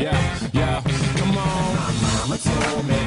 Yeah, yeah, come on. My mama told me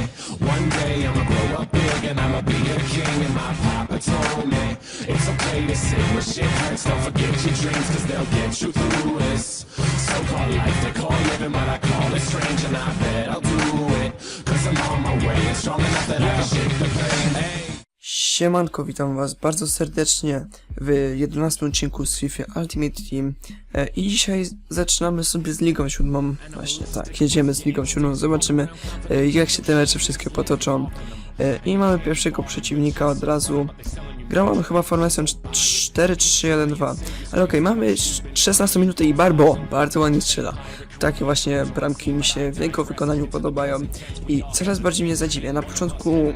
one day I'ma grow up big and I'ma be a king. And my papa told me it's okay to sit where shit hurts. Don't forget your dreams, cause they'll get you through this. So called life, they call living what I call it strange. And I bet I'll do it, cause I'm on my way and strong enough that I can shake the pain. Hey. Siemanko, witam was bardzo serdecznie w 11 odcinku z FIFA Ultimate Team. E, i dzisiaj zaczynamy sobie z Ligą Siódmą, właśnie tak, jedziemy z Ligą Siódmą, zobaczymy e, jak się te mecze wszystkie potoczą. E, i mamy pierwszego przeciwnika od razu, grałem chyba formacją 4-3-1-2, ale okej, mamy 16 minuty i Barbo bardzo ładnie strzela, takie właśnie bramki mi się w jego wykonaniu podobają. I coraz bardziej mnie zadziwia, na początku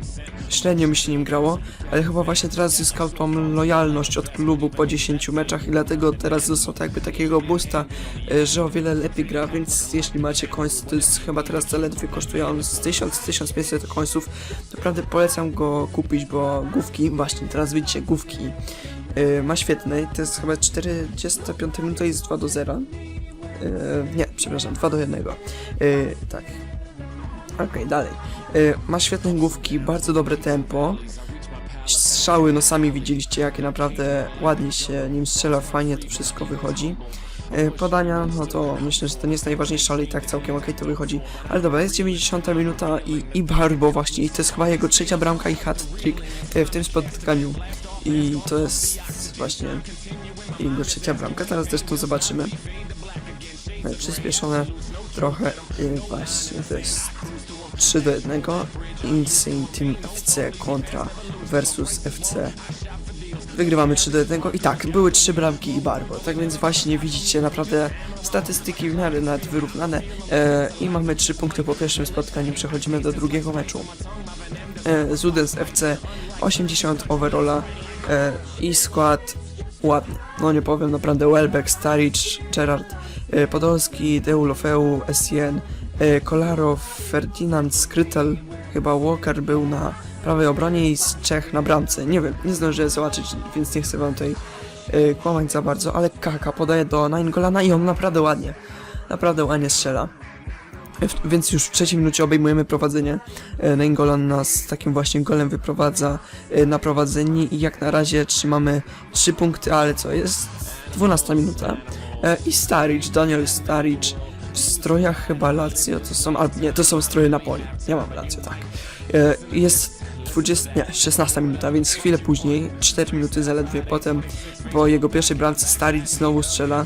średnio mi się nim grało, ale chyba właśnie teraz zyskał tą lojalność od klubu po 10 meczach i dlatego teraz dostał tak jakby takiego boosta, e, że o wiele lepiej gra, więc jeśli macie końce, to jest chyba teraz zaledwie kosztuje on z 1000-1500 końców, naprawdę polecam go kupić, bo główki, właśnie teraz widzicie główki, e, ma świetne, to jest chyba 45 minuta i jest 2 do 0. E, nie, przepraszam, 2 do 1. E, tak. Okej, dalej. E, ma świetne główki, bardzo dobre tempo. Strzały, no sami widzieliście, jakie naprawdę ładnie się nim strzela, fajnie to wszystko wychodzi. E, Podania, no to myślę, że to nie jest najważniejsze, ale i tak całkiem okej to wychodzi. Ale dobra, jest 90 minuta i, i Barbo właśnie, i to jest chyba jego trzecia bramka i hat-trick e, w tym spotkaniu. I to jest właśnie jego trzecia bramka, teraz też to zobaczymy. Przyspieszone trochę i właśnie to jest 3 do 1 Insane Team FC kontra versus FC Wygrywamy 3 do 1 i tak, były 3 bramki i Barbo, tak więc właśnie widzicie naprawdę statystyki w miarę nawet wyrównane e, i mamy 3 punkty po pierwszym spotkaniu, przechodzimy do drugiego meczu. E, Zudens FC 80 overalla e, i skład ładny, no nie powiem, naprawdę Welbeck, Staric, Gerard, Podolski, Deulofeu, Essien, e, Kolarow, Ferdinand, Skrytel, chyba Walker był na prawej obronie i z Czech na bramce. Nie wiem, nie zdążyłem zobaczyć, więc nie chcę wam tutaj e, kłamać za bardzo, ale Kaka podaje do Naingolana i on naprawdę ładnie, naprawdę ładnie strzela. Więc już w trzeciej minucie obejmujemy prowadzenie. E, Nainggolan nas takim właśnie golem wyprowadza e, na prowadzenie i jak na razie trzymamy 3 punkty, ale co, jest 12 minuta. E, I Staric, Daniel Staric w strojach chyba Lazio, to są, albo nie, to są stroje Napoli. Ja mam Lazio, tak. E, Jest 20, nie, 16 minuta, więc chwilę później, 4 minuty zaledwie potem, po jego pierwszej bramce Staric znowu strzela,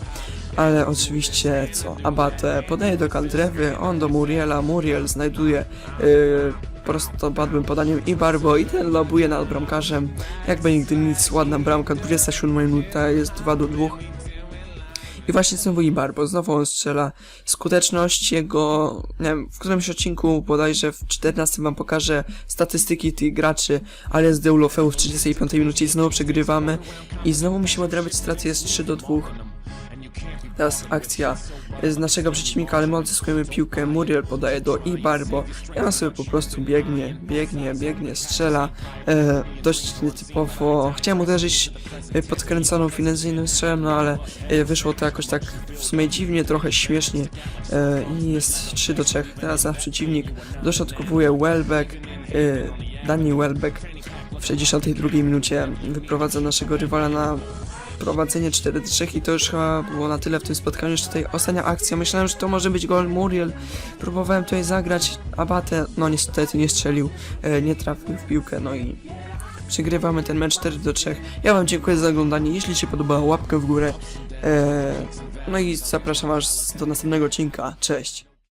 ale oczywiście co, Abate podaje do Kandrewy, on do Muriela, Muriel znajduje yy, prostopadłym podaniem i Barbo i ten lobuje nad bramkarzem, jakby nigdy nic, ładna bramka, 27 minuta, jest 2 do 2. I właśnie znowu i Barbo, znowu on strzela. Skuteczność jego, nie wiem, w którymś odcinku bodajże w 14 wam pokażę statystyki tych graczy, ale jest Deulofeu w 35 minucie i znowu przegrywamy i znowu musimy odrabiać straty, jest 3 do 2. Teraz akcja z naszego przeciwnika, ale my odzyskujemy piłkę. Muriel podaje do Ibarbo. Ja on sobie po prostu biegnie, biegnie, biegnie, strzela. E, dość nietypowo. Chciałem uderzyć e, podkręconą financyjnym strzałem, no ale e, wyszło to jakoś tak w sumie dziwnie, trochę śmiesznie. E, I jest 3 do 3. Teraz nasz przeciwnik dośrodkowuje Welbeck, e, Dani Welbeck w 62 minucie wyprowadza naszego rywala na prowadzenie 4-3 i to już chyba było na tyle w tym spotkaniu. Jeszcze tutaj ostatnia akcja. Myślałem, że to może być gol Muriel. Próbowałem tutaj zagrać Abate. No niestety nie strzelił, e, nie trafił w piłkę. No i przegrywamy ten mecz 4 do 3. Ja wam dziękuję za oglądanie. Jeśli się podobało, łapkę w górę. E, no i zapraszam was do następnego odcinka. Cześć.